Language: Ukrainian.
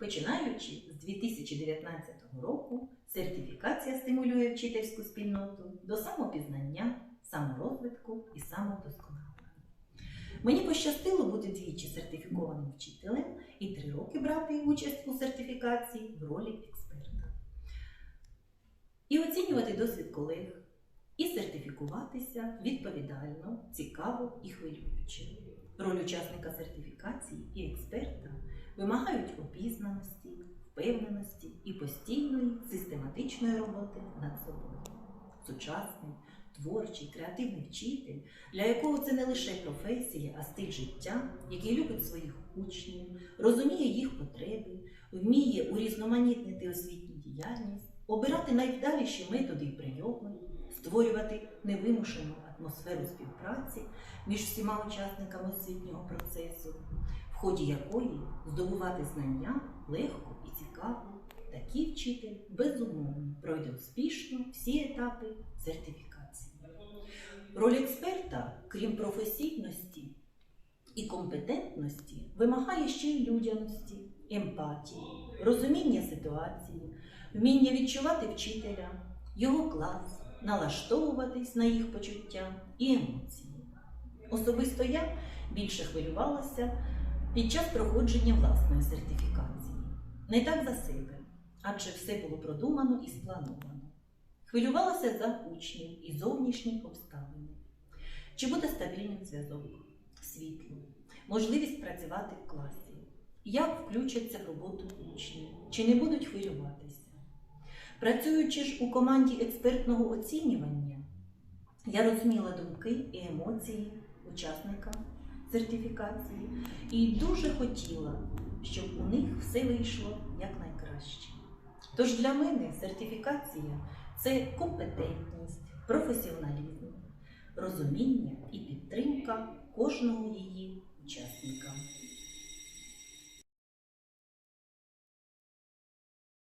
Починаючи з 2019 року, сертифікація стимулює вчительську спільноту до самопізнання, саморозвитку і самовдосконалення. Мені пощастило бути двічі сертифікованим вчителем і три роки брати участь у сертифікації в ролі експерта. І оцінювати досвід колег, і сертифікуватися відповідально, цікаво і хвилююче. Роль учасника сертифікації і експерта вимагають обізнаності, впевненості і постійної систематичної роботи над собою. Сучасний, творчий, креативний вчитель, для якого це не лише професія, а стиль життя, який любить своїх учнів, розуміє їх потреби, вміє урізноманітнити освітню діяльність, обирати найвдаліші методи і прийоми, створювати невимушену атмосферу співпраці між всіма учасниками освітнього процесу, ході якої здобувати знання легко і цікаво. Такий вчитель безумовно пройде успішно всі етапи сертифікації. Роль експерта, крім професійності і компетентності, вимагає ще й людяності, емпатії, розуміння ситуації, вміння відчувати вчителя, його клас, налаштовуватись на їх почуття і емоції. Особисто я більше хвилювалася під час проходження власної сертифікації. Не так за себе, адже все було продумано і сплановано. Хвилювалася за учнів і зовнішні обставини. Чи буде стабільний зв'язок, світло, можливість працювати в класі, як включаться в роботу учні, чи не будуть хвилюватися. Працюючи ж у команді експертного оцінювання, я розуміла думки і емоції учасника сертифікації і дуже хотіла, щоб у них все вийшло якнайкраще. Тож для мене сертифікація це компетентність, професіоналізм, розуміння і підтримка кожного її учасника.